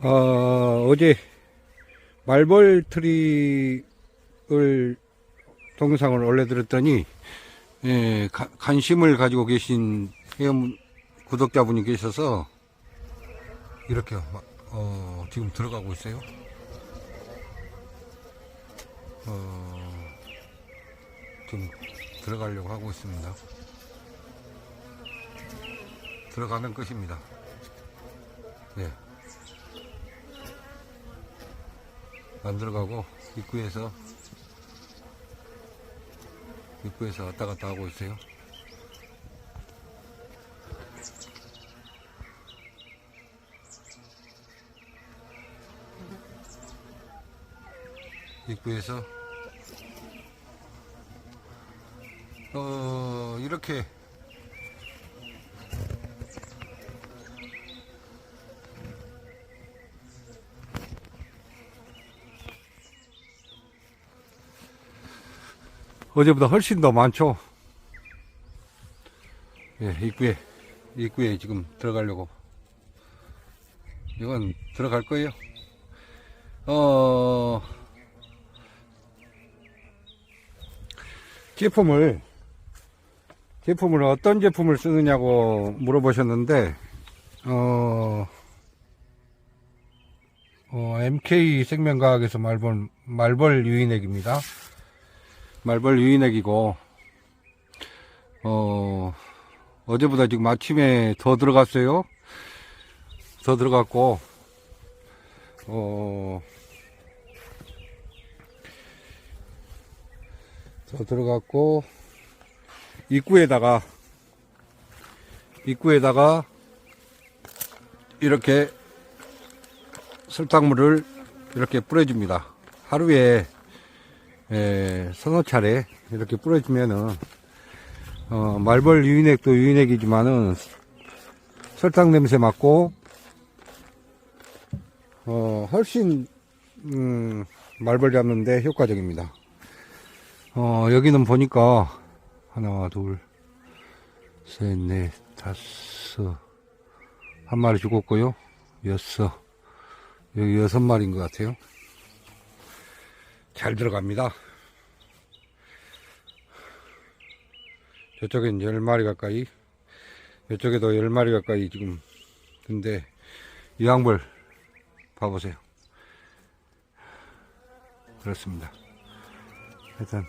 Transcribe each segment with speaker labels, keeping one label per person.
Speaker 1: 어, 어제 말벌 트리를 동영상을 올려드렸더니 예, 가- 관심을 가지고 계신 회원 구독자분이 계셔서 이렇게 막, 어, 지금 들어가고 있어요. 어, 지금 들어가려고 하고 있습니다. 들어가면 끝입니다. 예. 안 들어가고 입구에서 입구에서 왔다 갔다 하고 있어요. 입구에서 어 이렇게 어제보다 훨씬 더 많죠. 예, 입구에, 입구에 지금 들어가려고. 이건 들어갈 거예요. 어, 제품을, 제품을 어떤 제품을 쓰느냐고 물어보셨는데, 어, 어, MK 생명과학에서 말벌, 말벌 유인액입니다. 말벌 유인액이고 어 어제보다 지금 아침에 더 들어갔어요. 더 들어갔고 어 더 들어갔고 입구에다가 입구에다가 이렇게 설탕물을 이렇게 뿌려줍니다. 하루에 에, 서너 차례 이렇게 뿌려주면은 어, 말벌 유인액도 유인액이지만은 설탕 냄새 맡고 어, 훨씬 음, 말벌 잡는데 효과적입니다. 어, 여기는 보니까 하나, 둘, 셋, 넷, 다섯 한 마리 죽었고요. 여섯 여기 여섯 마리인 것 같아요. 잘 들어갑니다. 저쪽엔 10마리 가까이, 이쪽에도 10마리 가까이 지금, 근데, 유황벌, 봐보세요. 그렇습니다. 일단,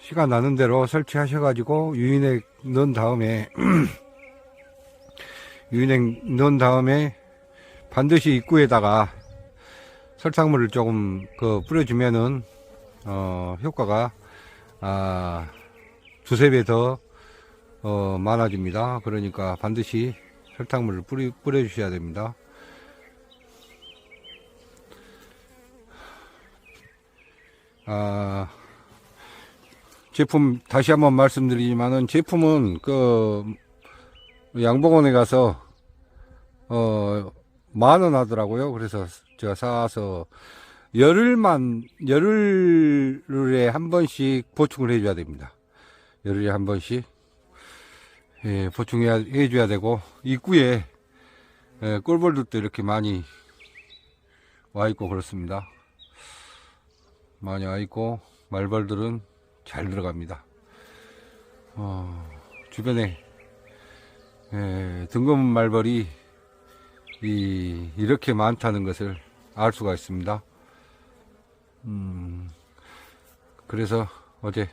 Speaker 1: 시간 나는 대로 설치하셔가지고, 유인액 넣은 다음에, 유인액 넣은 다음에, 반드시 입구에다가, 설탕물을 조금 그 뿌려주면은 어 효과가 아 두세 배 더 어, 많아집니다. 그러니까 반드시 설탕물을 뿌리, 뿌려주셔야 됩니다. 아, 제품 다시 한번 말씀드리지만은 제품은 그 양봉원에 가서 어 만 원 하더라고요. 그래서 제가 사서 열흘만 열흘에 한 번씩 보충을 해줘야 됩니다. 열흘에 한 번씩 예, 보충해야 해줘야 되고 입구에 예, 꿀벌들도 이렇게 많이 와 있고 그렇습니다. 많이 와 있고 말벌들은 잘 들어갑니다. 어, 주변에 예, 등검 말벌이 이, 이렇게 많다는 것을 알 수가 있습니다. 음, 그래서 어제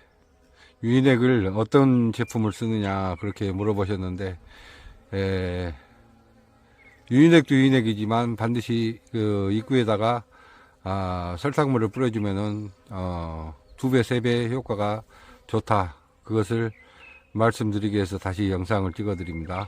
Speaker 1: 유인액을 어떤 제품을 쓰느냐 그렇게 물어보셨는데, 에, 유인액도 유인액이지만 반드시 그 입구에다가 아, 설탕물을 뿌려주면은 어, 두 배, 세 배 효과가 좋다. 그것을 말씀드리기 위해서 다시 영상을 찍어 드립니다.